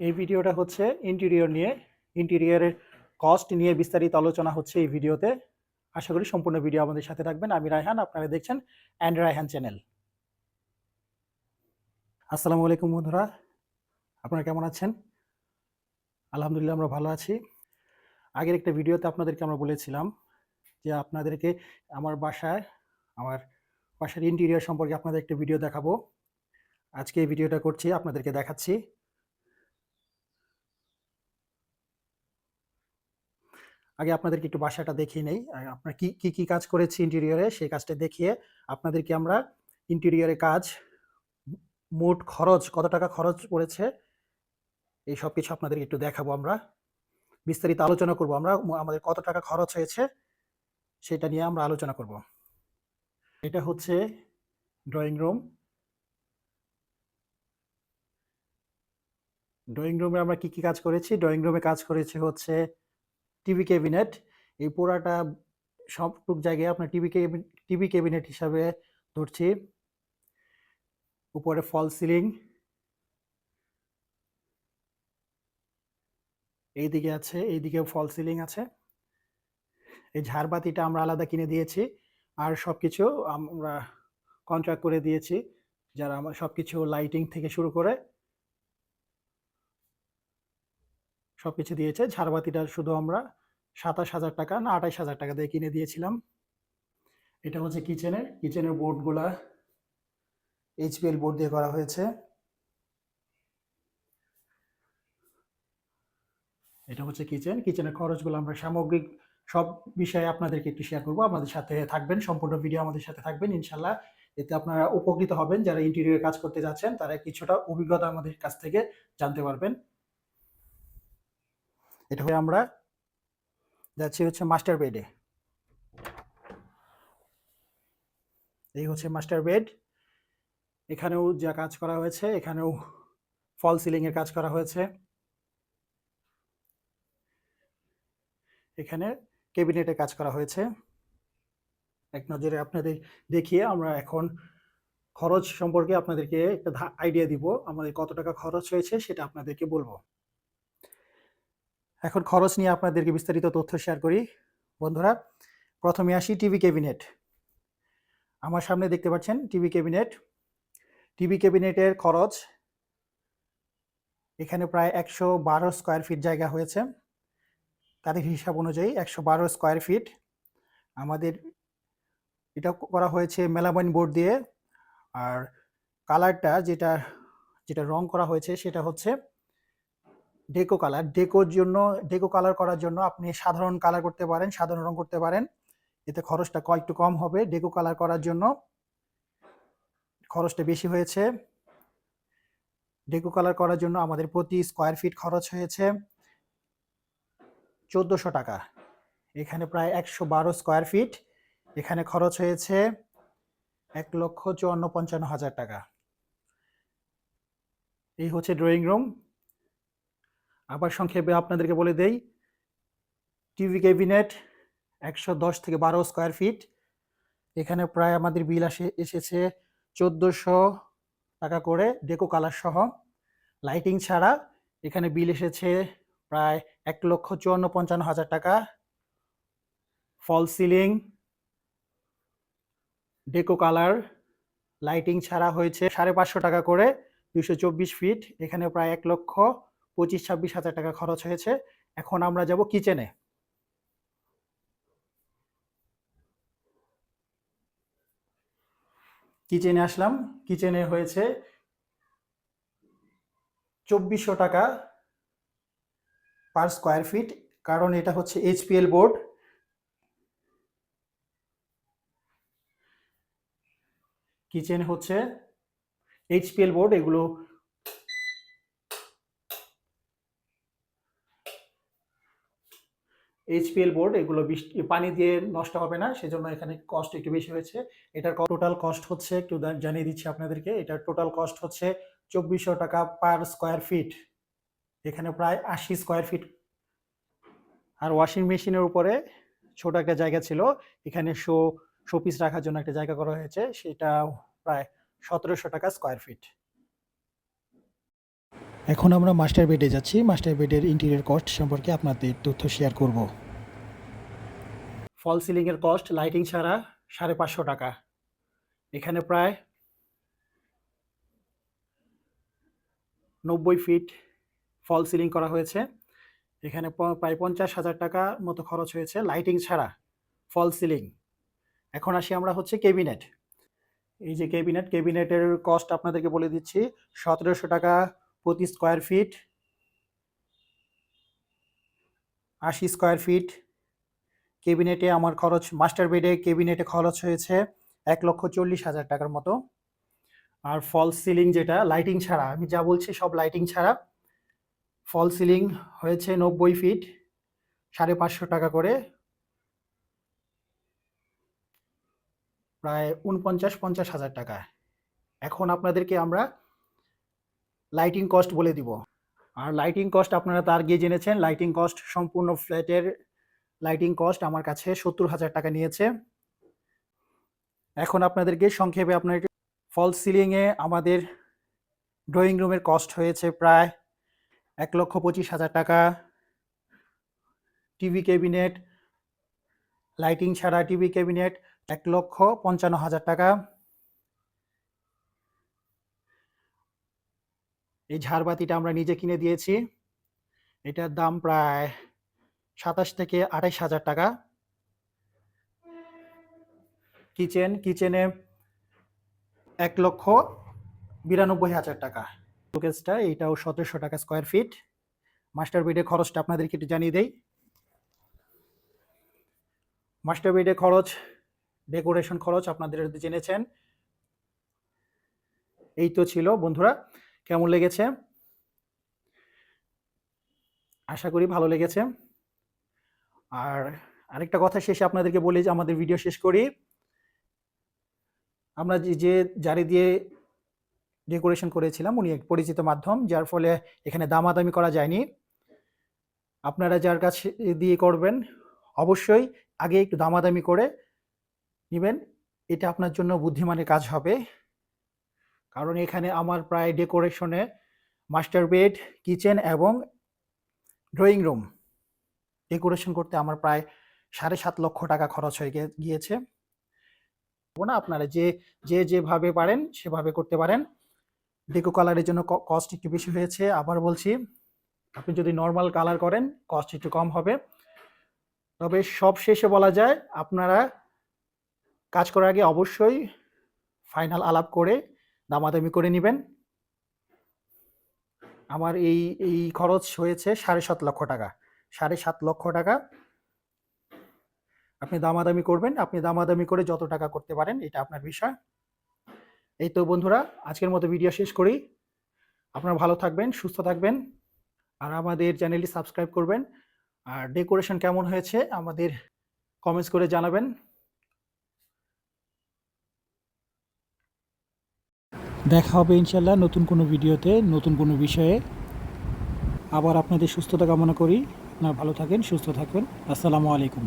এই ভিডিওটা হচ্ছে ইন্টেরিয়র নিয়ে ইন্টেরিয়রের কস্ট নিয়ে বিস্তারিত আলোচনা হচ্ছে এই ভিডিওতে। আশা করি সম্পূর্ণ ভিডিও আমাদের সাথে থাকবেন। আমি রায়হান, আপনারা দেখছেন অ্যান্ড রায়হান চ্যানেল আসসালামু আলাইকুম বন্ধুরা, আপনারা কেমন আছেন? আলহামদুলিল্লাহ, আমরা ভালো আছি। আগের একটা ভিডিওতে আপনাদেরকে আমরা বলেছিলাম যে আপনাদেরকে আমার বাসায়, আমার বাসার ইন্টেরিয়র সম্পর্কে আপনাদের একটা ভিডিও দেখাবো। আজকে এই ভিডিওটা করছি, আপনাদেরকে দেখাচ্ছি। আগে আপনাদেরকে একটু বাসাটা দেখিয়ে নেই। আপনার কি কি কি কাজ করেছি ইন্টেরিয়রে সেই কাজটা দেখিয়ে আপনাদেরকে আমরা ইন্টেরিয়রে কাজ, মোট খরচ, কত টাকা খরচ পড়েছে, এই সব কিছু আপনাদেরকে একটু দেখাবো আমরা। বিস্তারিত আলোচনা করব আমরা আমাদের কত টাকা খরচ হয়েছে সেটা নিয়ে আমরা আলোচনা করব। এটা হচ্ছে ড্রয়িং রুম ড্রয়িং রুমে আমরা কি কি কাজ করেছি? ড্রয়িং রুমে কাজ করেছি হচ্ছে টিভি ক্যাবিনেট। এই পুরাটা সবটুক জায়গায় আপনার টিভি টিভি ক্যাবিনেট হিসাবে ধরছি। উপরে ফল সিলিং। এইদিকে আছে এইদিকে ফল সিলিং আছে। এই ঝাড়বাতিটা আমরা আলাদা কিনে দিয়েছি। আর সব কিছু আমরা কন্ট্রাক্ট করে দিয়েছি, যারা আমার সব কিছু লাইটিং থেকে শুরু করে সবকিছু দিয়েছে। ঝাড়বাতিটা শুধু আমরা সাতাশ হাজার টাকা না আঠাশ হাজার টাকা দিয়ে কিনে দিয়েছিলাম। এটা হচ্ছে কিচেনের। কিচেনের বোর্ডগুলা এইচপিএল বোর্ড দিয়ে করা হয়েছে। এটা হচ্ছে কিচেন। কিচেনের খরচগুলো আমরা সামগ্রিক সব বিষয়ে আপনাদেরকে একটু শেয়ার করব। আমাদের সাথে থাকবেন, সম্পূর্ণ ভিডিও আমাদের সাথে থাকবেন ইনশাল্লাহ এতে আপনারা উপকৃত হবেন। যারা ইন্টেরিয়র কাজ করতে যাচ্ছেন, তারা কিছুটা অভিজ্ঞতা আমাদের কাছ থেকে জানতে পারবেন। এটা হয়ে আমরা, যাচ্ছি হচ্ছে মাস্টার বেডে এই হচ্ছে মাস্টার বেড এখানেও যা কাজ করা হয়েছে, এখানেও ফল সিলিং এর কাজ করা হয়েছে। এখানে ক্যাবিনেটে কাজ করা হয়েছে। এক নজরে আপনাদের দেখিয়ে আমরা এখন খরচ সম্পর্কে আপনাদেরকে একটা আইডিয়া দিব, আমাদের কত টাকা খরচ হয়েছে সেটা আপনাদেরকে বলব। এখন খরচ নিয়ে আপনাদেরকে বিস্তারিত তথ্য শেয়ার করি। বন্ধুরা, প্রথমে আসি টিভি ক্যাবিনেট আমার সামনে দেখতে পাচ্ছেন টিভি ক্যাবিনেট টিভি ক্যাবিনেটের খরচ এখানে প্রায় একশো বারো স্কোয়ার ফিট জায়গা হয়েছে। তাদের হিসাব অনুযায়ী একশো বারো স্কোয়ার ফিট আমাদের এটা করা হয়েছে মেলামাইন বোর্ড দিয়ে। আর কালারটা যেটা যেটা রং করা হয়েছে সেটা হচ্ছে ডেকো কালার ডেকোর জন্য ডেকো কালার করার জন্য আপনি সাধারণ কালার করতে পারেন, সাধারণ রং করতে পারেন। এতে খরচটা ক- একটু কম হবে। ডেকো কালার করার জন্য খরচটা বেশি হয়েছে। ডেকো কালার করার জন্য আমাদের প্রতি স্কোয়ার ফিট খরচ হয়েছে চোদ্দোশো টাকা। এখানে প্রায় একশো বারো স্কোয়ার ফিট এখানে খরচ হয়েছে এক লক্ষ চুয়ান্ন পঞ্চান্ন হাজার টাকা। এই হচ্ছে ড্রয়িং রুম আবার সংক্ষেপে আপনাদেরকে বলে দেই, টিভি ক্যাবিনেট একশো দশ থেকে বারো স্কোয়ার ফিট। এখানে প্রায় আমাদের বিল আসে, এসেছে চোদ্দোশো টাকা করে ডেকো কালার সহ। লাইটিং ছাড়া এখানে বিল এসেছে প্রায় এক লক্ষ চুয়ান্ন পঞ্চান্ন হাজার টাকা। Fall ceiling, deco colour, lighting ছাড়া হয়েছে সাড়ে পাঁচশো টাকা করে দুশো চব্বিশ ফিট। এখানে প্রায় এক লক্ষ পঁচিশ, ছাব্বিশ হাজার টাকা খরচ হয়েছে। এখন আমরা যাব কিচেনে কিচেনে আসলাম। কিচেনে হয়েছে চব্বিশশো টাকা পার স্কোয়ার ফিট কারণ এটা হচ্ছে এইচপিএল বোর্ড কিচেন হচ্ছে এইচপিএল বোর্ড এগুলো এইচপিএল বোর্ড এগুলো বৃষ্টি, পানি দিয়ে নষ্ট হবে না, সেজন্য এখানে কস্ট একটু বেশি হয়েছে। এটার টোটাল কস্ট হচ্ছে, একটু জানিয়ে দিচ্ছি আপনাদেরকে, এটার টোটাল কস্ট হচ্ছে চব্বিশশো টাকা পার স্কোয়ার ফিট এখানে প্রায় আশি স্কোয়ার ফিট আর ওয়াশিং মেশিনের উপরে ছোট একটা জায়গা ছিল, এখানে শো শোপিস রাখার জন্য একটা জায়গা করা হয়েছে সেটা প্রায় সতেরোশো টাকা স্কোয়ার ফিট এখন আমরা মাস্টার বেডে যাচ্ছি। মাস্টার বেডের ইন্টেরিয়র কস্ট সম্পর্কে আপনাদের তথ্য শেয়ার করব। ফল সিলিংয়ের কস্ট লাইটিং ছাড়া সাড়ে পাঁচশো টাকা। এখানে প্রায় নব্বই ফিট ফল সিলিং করা হয়েছে। এখানে প্রায় পঞ্চাশ হাজার টাকা মতো খরচ হয়েছে লাইটিং ছাড়া ফল সিলিং এখন আসি আমরা হচ্ছে কেবিনেট এই যে কেবিনেট কেবিনেটের কস্ট আপনাদেরকে বলে দিচ্ছি, সতেরোশো টাকা প্রতি স্কোয়ার ফিট আশি স্কোয়ার ফিট কেবিনেটে আমার খরচ মাস্টার বেডে কেবিনেটে খরচ হয়েছে এক লক্ষ চল্লিশ হাজার টাকার মতো। আর ফল সিলিং যেটা লাইটিং ছাড়া, আমি যা বলছি সব লাইটিং ছাড়া ফল সিলিং হয়েছে নব্বই ফিট সাড়ে পাঁচশো টাকা করে। প্রায় উনপঞ্চাশ পঞ্চাশ হাজার টাকা। এখন আপনাদেরকে আমরা লাইটিং কস্ট বলে দিব। আর লাইটিং কস্ট আপনারা তার গিয়ে জেনেছেন লাইটিং কস্ট সম্পূর্ণ ফ্ল্যাটের লাইটিং কস্ট আমার কাছে সত্তর হাজার টাকা নিয়েছে। এখন আপনাদেরকে সংক্ষেপে আপনার ফল সিলিংয়ে আমাদের ড্রয়িং রুমের কস্ট হয়েছে প্রায় এক লক্ষ পঁচিশ হাজার টাকা। টিভি ক্যাবিনেট লাইটিং ছাড়া টিভি ক্যাবিনেট এক লক্ষ পঞ্চান্ন হাজার টাকা। এই ঝাড়বাতিটা আমরা নিজে কিনে দিয়েছি। এটার দাম প্রায় সাতাশ থেকে আঠাইশ হাজার টাকা। কিচেন, কিচেনে এক লক্ষ বিরানব্বই হাজার টাকা। শোকেসটা এইটাও সতেরোশো টাকা স্কোয়ার ফিট মাস্টার বেডের খরচটা আপনাদেরকে একটু জানিয়ে দেই। মাস্টার বেডের খরচ ডেকোরেশন খরচ আপনাদের জেনেছেন। এই তো ছিল বন্ধুরা। কেমন লেগেছে? আশা করি ভালো লেগেছে। আর আরেকটা কথা শেষে আপনাদেরকে বলি যে, আমাদের ভিডিও শেষ করি। আমরা যে জারি দিয়ে ডেকোরেশন করেছিলাম, উনি এক পরিচিত মাধ্যম, যার ফলে এখানে দামাদামি করা যায়নি। আপনারা যার কাছে দিয়ে করবেন, অবশ্যই আগে একটু দামাদামি করে নেবেন। এটা আপনার জন্য বুদ্ধিমানের কাজ হবে। কারণ এখানে আমার প্রায় ডেকোরেশনে মাস্টার বেড, কিচেন এবং ড্রয়িং রুম। ডেকোরেশন করতে আমার প্রায় সাড়ে সাত লক্ষ টাকা খরচ হয়ে গিয়েছে। না আপনারা, যে যে যেভাবে পারেন সেভাবে করতে পারেন। ডেকো কালারের জন্য কস্ট একটু বেশি হয়েছে। আবার বলছি, আপনি যদি নর্মাল কালার করেন, কস্ট একটু কম হবে। তবে সব শেষে বলা যায়, আপনারা কাজ করার আগে অবশ্যই ফাইনাল আলাপ করে দামাদামি করে নেবেন। আমার এই এই খরচ হয়েছে সাড়ে সাত লক্ষ টাকা। সাড়ে সাত লক্ষ টাকা। আপনি দামাদামি করবেন, আপনি দামাদামি করে যত টাকা করতে পারেন, এটা আপনার বিষয়। এই তো বন্ধুরা, আজকের মতো ভিডিও শেষ করি। আপনারা ভালো থাকবেন, সুস্থ থাকবেন, আর আমাদের চ্যানেলটি সাবস্ক্রাইব করবেন। আর ডেকোরেশন কেমন হয়েছে আমাদের কমেন্টস করে জানাবেন। দেখা হবে ইনশাল্লাহ নতুন কোনো ভিডিওতে, নতুন কোনো বিষয়ে। আবার আপনাদের সুস্থতা কামনা করি। আপনারা ভালো থাকেন, সুস্থ থাকবেন। আসসালামু আলাইকুম।